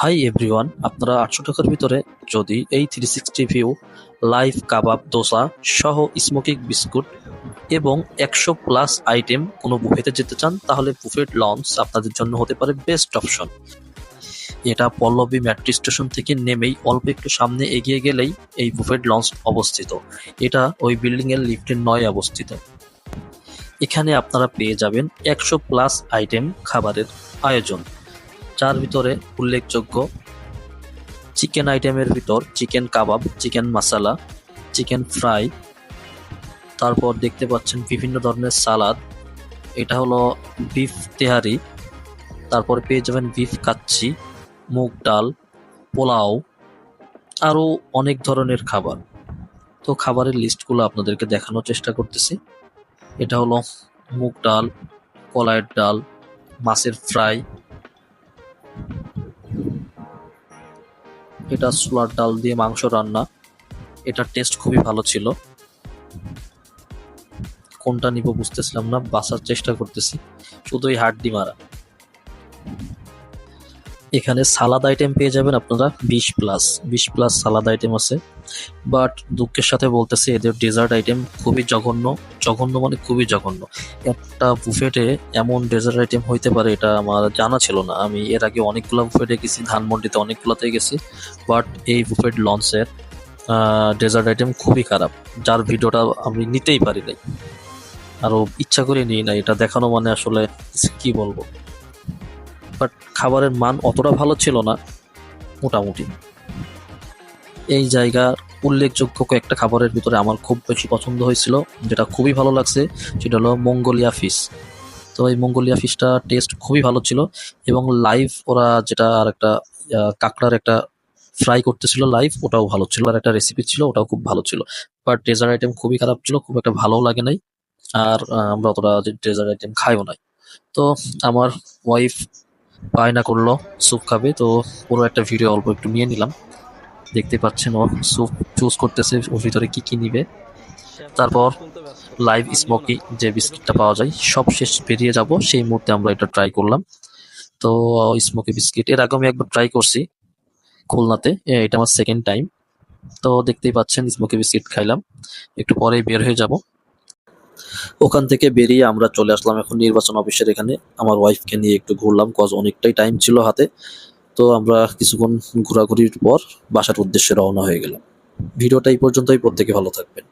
Hi everyone আপনারা আটশো টাকার ভিতরে যদি এই three sixty view live kebab dosa সহ স্মোকিং বিস্কুট এবং একশো প্লাস আইটেম কোনো বুফেতে যেতে চান, তাহলে বুফেট লঞ্চ আপনাদের জন্য হতে পারে বেস্ট অপশন এটা পল্লবী মেট্রো স্টেশন থেকে নেমেই অল্প একটু সামনে এগিয়ে গেলেই এই বুফেট লঞ্চ অবস্থিত। এটা ওই বিল্ডিং এর লিফটের নয় অবস্থিত। এখানে আপনারা পেয়ে যাবেন একশো প্লাস আইটেম খাবারের আয়োজন। যার ভিতরে উল্লেখযোগ্য চিকেন আইটেমের ভিতর chicken kebab, chicken masala, chicken fry, তারপর দেখতে পাচ্ছেন বিভিন্ন ধরনের সালাদ। এটা হলো বিফ তেহারি, তারপর পেয়ে যাবেন বিফ কাচ্চি, মুগ ডাল, পোলাও, আরও অনেক ধরনের খাবার। তো খাবারের লিস্টগুলো আপনাদেরকে দেখানোর চেষ্টা করতেছি। এটা হলো মুগ ডাল, কলাইয়ের ডাল, মাছের ফ্রাই। এটা ছোলার ডাল দিয়ে মাংস রান্না। এটার টেস্ট খুবই ভালো ছিল। কোনটা নিব বুঝতেছিলাম না বাসার চেষ্টা করতেছি। শুধু শুধুই হাড্ডি মারা। এখানে সালাদ আইটেম পেয়ে যাবেন আপনারা বিশ প্লাস বিশ প্লাস সালাদ আইটেম আছে। বাট দুঃখের সাথে বলতেছি, এদের ডেজার্ট আইটেম খুবই জঘন্য। জঘন্য মানে খুবই জঘন্য। একটা বুফেটে এমন ডেজার্ট আইটেম হইতে পারে, এটা আমার জানা ছিল না। আমি এর আগে অনেকগুলো বুফেটে গেছি, ধানমন্ডিতে অনেকগুলোতে গেছি। বাট এই বুফেট লঞ্চের ডেজার্ট আইটেম খুবই খারাপ। যার ভিডিওটা আমি নিতেই পারি নাই। আরও ইচ্ছা করে নিই না এটা দেখানো মানে আসলে কি বলব? বাট খাবারের মান অতটা ভালো ছিল না, মোটামুটি। এই জায়গার উল্লেখযোগ্য কয়েকটা খাবারের ভিতরে আমার খুব বেশি পছন্দ হয়েছিল, যেটা খুবই ভালো লাগছে, সেটা হলো মঙ্গোলিয়া ফিশ। তো এই মঙ্গোলিয়া ফিশটা টেস্ট খুবই ভালো ছিল এবং লাইভ ওরা যেটা আর একটা কাঁকড়ার একটা ফ্রাই করতেছিল লাইভ ওটাও ভালো ছিল। আর একটা রেসিপি ছিল, ওটাও খুব ভালো ছিল। বাট ডেজার্ট আইটেম খুবই খারাপ ছিল, খুব একটা ভালো লাগে নাই। আর আমরা অতটা ডেজার্ট আইটেম খাইও নাই। তো আমার ওয়াইফ বায়না করল স্যুপ খাবে, তো পুরো একটা ভিডিও অল্প একটু নিয়ে নিলাম। দেখতে পাচ্ছেন ও স্যুপ চুজ করতেছে, ওর ভিতরে কী কী নিবে। তারপর লাইভ স্মোকি যে বিস্কিটটা পাওয়া যায়, সব শেষ বেরিয়ে যাব, সেই মুহূর্তে আমরা এটা ট্রাই করলাম। তো স্মোকি বিস্কিট, এর আগে আমি একবার ট্রাই করছি খুলনাতে এটা আমার সেকেন্ড টাইম তো দেখতেই পাচ্ছেন স্মোকি বিস্কিট খাইলাম। একটু পরেই বের হয়ে যাব। ওখান থেকে বেরিয়ে আমরা চলে আসলাম এখন নির্বাচন অফিসের এখানে। আমার ওয়াইফকে নিয়ে একটু ঘুরলাম কজ অনেকটাই টাইম ছিল হাতে। তো আমরা কিছুক্ষণ ঘোরাঘুরির পর বাসার উদ্দেশ্যে রওনা হয়ে গেলাম। ভিডিওটা এই পর্যন্তই, প্রত্যেকে ভালো থাকবেন।